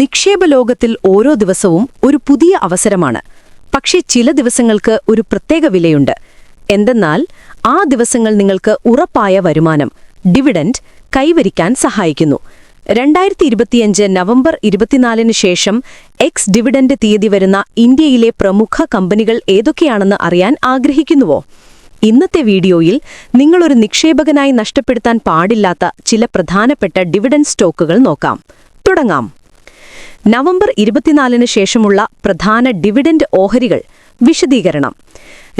നിക്ഷേപ ലോകത്തിൽ ഓരോ ദിവസവും ഒരു പുതിയ അവസരമാണ്. പക്ഷേ ചില ദിവസങ്ങൾക്ക് ഒരു പ്രത്യേക വിലയുണ്ട്. എന്തെന്നാൽ ആ ദിവസങ്ങൾ നിങ്ങൾക്ക് ഉറപ്പായ വരുമാനം ഡിവിഡൻഡ് കൈവരിക്കാൻ സഹായിക്കുന്നു. രണ്ടായിരത്തി ഇരുപത്തിയഞ്ച് നവംബർ ഇരുപത്തിനാലിന് ശേഷം എക്സ് ഡിവിഡൻഡ് തീയതി വരുന്ന ഇന്ത്യയിലെ പ്രമുഖ കമ്പനികൾ ഏതൊക്കെയാണെന്ന് അറിയാൻ ആഗ്രഹിക്കുന്നുവോ? ഇന്നത്തെ വീഡിയോയിൽ നിങ്ങളൊരു നിക്ഷേപകനായി നഷ്ടപ്പെടുത്താൻ പാടില്ലാത്ത ചില പ്രധാനപ്പെട്ട ഡിവിഡൻഡ് സ്റ്റോക്കുകൾ നോക്കാം. തുടങ്ങാം. നവംബർ ഇരുപത്തിനാലിന് ശേഷമുള്ള പ്രധാന ഡിവിഡൻഡ് ഓഹരികൾ വിശദീകരണം.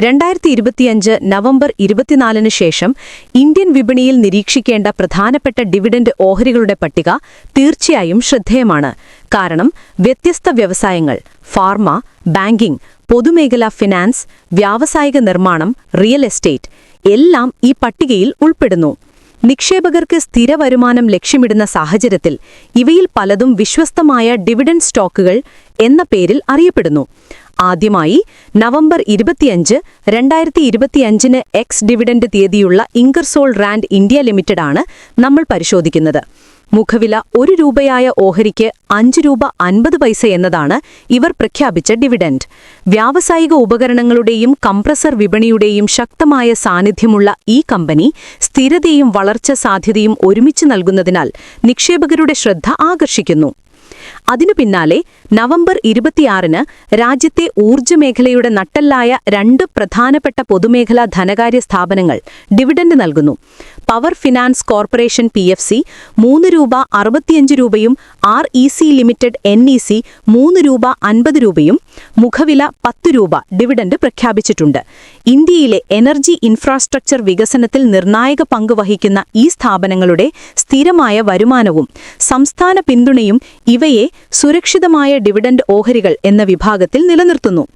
രണ്ടായിരത്തി ഇരുപത്തിയഞ്ച് നവംബർ ഇരുപത്തിനാലിന് ശേഷം ഇന്ത്യൻ വിപണിയിൽ നിരീക്ഷിക്കേണ്ട പ്രധാനപ്പെട്ട ഡിവിഡൻഡ് ഓഹരികളുടെ പട്ടിക തീർച്ചയായും ശ്രദ്ധേയമാണ്. കാരണം വ്യത്യസ്ത വ്യവസായങ്ങൾ ഫാർമ ബാങ്കിംഗ് പൊതുമേഖലാ ഫിനാൻസ് വ്യാവസായിക നിർമ്മാണം റിയൽ എസ്റ്റേറ്റ് എല്ലാം ഈ പട്ടികയിൽ ഉൾപ്പെടുന്നു. നിക്ഷേപകർക്ക് സ്ഥിര വരുമാനം ലക്ഷ്യമിടുന്ന സാഹചര്യത്തിൽ ഇവയിൽ പലതും വിശ്വസ്തമായ ഡിവിഡൻഡ് സ്റ്റോക്കുകൾ എന്ന പേരിൽ അറിയപ്പെടുന്നു. ആദ്യമായി നവംബർ ഇരുപത്തിയഞ്ച് രണ്ടായിരത്തി ഇരുപത്തിയഞ്ചിന് എക്സ് ഡിവിഡൻഡ് തീയതിയുള്ള ഇംഗർസോൾ റാൻഡ് ഇന്ത്യ ലിമിറ്റഡാണ് നമ്മൾ പരിശോധിക്കുന്നത്. മുഖവില ഒരു രൂപയായ ഓഹരിക്ക് അഞ്ച് രൂപ അൻപത് പൈസ എന്നതാണ് ഇവർ പ്രഖ്യാപിച്ച ഡിവിഡൻഡ്. വ്യാവസായിക ഉപകരണങ്ങളുടെയും കംപ്രസർ വിപണിയുടെയും ശക്തമായ സാന്നിധ്യമുള്ള ഈ കമ്പനി സ്ഥിരതയും വളർച്ച സാധ്യതയും ഒരുമിച്ച് നൽകുന്നതിനാൽ നിക്ഷേപകരുടെ ശ്രദ്ധ ആകർഷിക്കുന്നു. അതിനു പിന്നാലെ നവംബർ ഇരുപത്തിയാറിന് രാജ്യത്തെ ഊർജമേഖലയുടെ നട്ടല്ലായ രണ്ട് പ്രധാനപ്പെട്ട പൊതുമേഖലാ ധനകാര്യ സ്ഥാപനങ്ങൾ ഡിവിഡന്റ് നൽകുന്നു. Power finance corporation P F C മൂന്ന് രൂപ അറുപത്തിയഞ്ച് രൂപയും R E C limited N E C മൂന്ന് രൂപ അൻപത് രൂപയും മുഖവില പത്ത് രൂപ ഡിവിഡന്റ് പ്രഖ്യാപിച്ചിട്ടുണ്ട്. ഇന്ത്യയിലെ എനർജി ഇൻഫ്രാസ്ട്രക്ചർ വികസനത്തിൽ നിർണായക പങ്ക് വഹിക്കുന്ന ഈ സ്ഥാപനങ്ങളുടെ സ്ഥിരമായ വരുമാനവും സംസ്ഥാന പിന്തുണയും ഇവയെ സുരക്ഷിതമായ ഡിവിഡന്റ് ഓഹരികൾ എന്ന വിഭാഗത്തിൽ നിലനിർത്തുന്നു.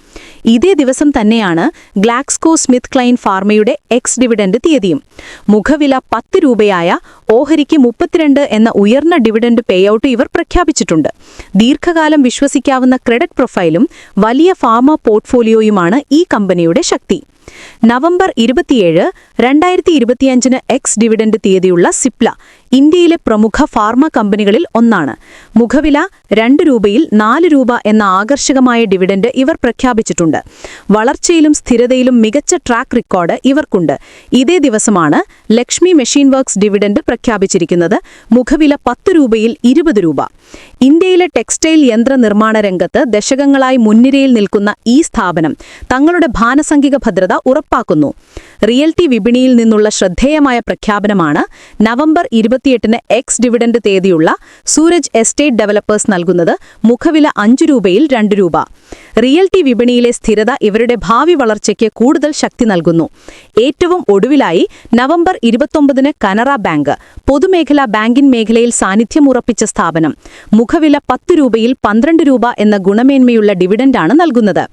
ഇതേ ദിവസം തന്നെയാണ് ഗ്ലാക്സ്കോ സ്മിത്ത് ക്ലൈൻ ഫാർമയുടെ എക്സ് ഡിവിഡന്റ് തീയതിയും. മുഖവില പത്ത് രൂപയായ ഓഹരിക്ക് മുപ്പത്തിരണ്ട് എന്ന ഉയർന്ന ഡിവിഡൻഡ് പേഔട്ട് ഇവർ പ്രഖ്യാപിച്ചിട്ടുണ്ട്. ദീർഘകാലം വിശ്വസിക്കാവുന്ന ക്രെഡിറ്റ് പ്രൊഫൈലും വലിയ ഫാർമ പോർട്ട്ഫോളിയോയുമാണ് ഈ കമ്പനിയുടെ ശക്തി. നവംബർ ഇരുപത്തിയേഴ് രണ്ടായിരത്തി ഇരുപത്തിയഞ്ചിന് എക്സ് ഡിവിഡൻഡ് തീയതിയുള്ള സിപ്ല ഇന്ത്യയിലെ പ്രമുഖ ഫാർമ കമ്പനികളിൽ ഒന്നാണ്. മുഖവില രണ്ട് രൂപയിൽ നാല് രൂപ എന്ന ആകർഷകമായ ഡിവിഡൻഡ് ഇവർ പ്രഖ്യാപിച്ചിട്ടുണ്ട്. വളർച്ചയിലും സ്ഥിരതയിലും മികച്ച ട്രാക്ക് റെക്കോർഡ് ഇവർക്കുണ്ട്. ഇതേ ദിവസമാണ് ലക്ഷ്മി മെഷീൻ വർക്ക്സ് ഡിവിഡന്റ് പ്രഖ്യാപിച്ചിരിക്കുന്നത് മുഖവില പത്ത് രൂപയിൽ ഇരുപത് രൂപ. ഇന്ത്യയിലെ ടെക്സ്റ്റൈൽ യന്ത്ര നിർമ്മാണ രംഗത്ത് ദശകങ്ങളായി മുൻനിരയിൽ നിൽക്കുന്ന ഈ സ്ഥാപനം തങ്ങളുടെ ഭാനസംഖിക ഭദ്രത ഉറപ്പാക്കുന്നു. റിയൽറ്റി വിപണിയിൽ നിന്നുള്ള ശ്രദ്ധേയമായ പ്രഖ്യാപനമാണ് നവംബർ ഇരുപത്തിയെട്ടിന് എക്സ് ഡിവിഡന്റ് തീയതിയുള്ള സൂരജ് എസ്റ്റേറ്റ് ഡെവലപ്പേഴ്സ് നൽകുന്നത് മുഖവില അഞ്ചു രൂപയിൽ രണ്ട് രൂപ. റിയൽറ്റി വിപണിയിലെ സ്ഥിരത ഇവരുടെ ഭാവി വളർച്ചയ്ക്ക് കൂടുതൽ ശക്തി നൽകുന്നു. ഏറ്റവും ഒടുവിലായി നവംബർ ഇരുപത്തൊമ്പതിന് കനറ ബാങ്ക് പൊതുമേഖലാ ബാങ്കിംഗ് മേഖലയിൽ സാന്നിധ്യം ഉറപ്പിച്ച സ്ഥാപനം മുഖവില പത്ത് രൂപയിൽ പന്ത്രണ്ട് രൂപ എന്ന ഗുണമേന്മയുള്ള ഡിവിഡൻഡാണ് നൽകുന്നത്.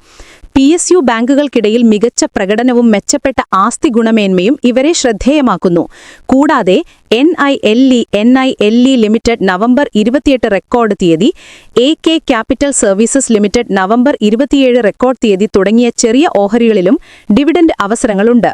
പി എസ് യു ബാങ്കുകൾക്കിടയിൽ മികച്ച പ്രകടനവും മെച്ചപ്പെട്ട ആസ്തി ഗുണമേന്മയും ഇവരെ ശ്രദ്ധേയമാക്കുന്നു. കൂടാതെ N I L E N I L E limited November ഇരുപത്തിയെട്ട് റെക്കോർഡ് തീയതി. A K capital services limited November ഇരുപത്തിയേഴ് റെക്കോർഡ് തീയതി തുടങ്ങിയ ചെറിയ ഓഹരികളിലും ഡിവിഡൻഡ് അവസരങ്ങളുണ്ട്.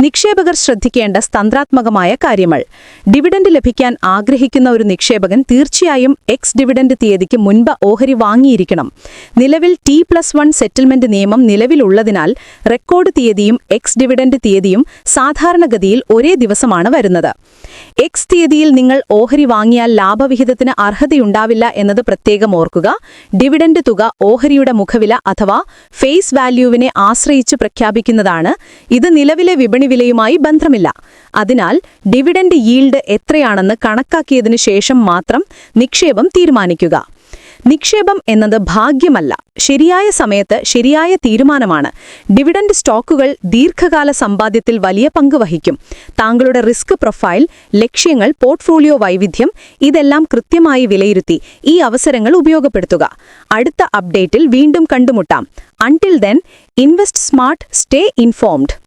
നിക്ഷേപകർ ശ്രദ്ധിക്കേണ്ട തന്ത്രാത്മകമായ കാര്യങ്ങൾ. ഡിവിഡൻഡ് ലഭിക്കാൻ ആഗ്രഹിക്കുന്ന ഒരു നിക്ഷേപകൻ തീർച്ചയായും എക്സ് ഡിവിഡൻഡ് തീയതിക്ക് മുൻപ് ഓഹരി വാങ്ങിയിരിക്കണം. നിലവിൽ ടി പ്ലസ് വൺ സെറ്റിൽമെന്റ് നിയമം നിലവിലുള്ളതിനാൽ റെക്കോർഡ് തീയതിയും എക്സ് ഡിവിഡൻഡ് തീയതിയും സാധാരണഗതിയിൽ ഒരേ ദിവസമാണ് വരുന്നത്. എക്സ് തീയതിയിൽ നിങ്ങൾ ഓഹരി വാങ്ങിയാൽ ലാഭവിഹിതത്തിന് അർഹതയുണ്ടാവില്ല എന്നത് പ്രത്യേകം ഓർക്കുക. ഡിവിഡന്റ് തുക ഓഹരിയുടെ മുഖവില അഥവാ ഫേസ് വാല്യൂവിനെ ആശ്രയിച്ച് പ്രഖ്യാപിക്കുന്നതാണ്. ഇത് നിലവിലെ വിപണി വിലയുമായി ബന്ധമില്ല. അതിനാൽ ഡിവിഡന്റ് ഈൽഡ് എത്രയാണെന്ന് കണക്കാക്കിയതിനു ശേഷം മാത്രം നിക്ഷേപം തീരുമാനിക്കുക. നിക്ഷേപം എന്നത് ഭാഗ്യമല്ല. ശരിയായ സമയത്ത് ശരിയായ തീരുമാനമാണ്. ഡിവിഡൻഡ് സ്റ്റോക്കുകൾ ദീർഘകാല സമ്പാദ്യത്തിൽ വലിയ പങ്ക് വഹിക്കും. താങ്കളുടെ റിസ്ക് പ്രൊഫൈൽ ലക്ഷ്യങ്ങൾ പോർട്ട്ഫോളിയോ വൈവിധ്യം ഇതെല്ലാം കൃത്യമായി വിലയിരുത്തി ഈ അവസരങ്ങൾ ഉപയോഗപ്പെടുത്തുക. അടുത്ത അപ്ഡേറ്റിൽ വീണ്ടും കണ്ടുമുട്ടാം. Until then invest smart stay informed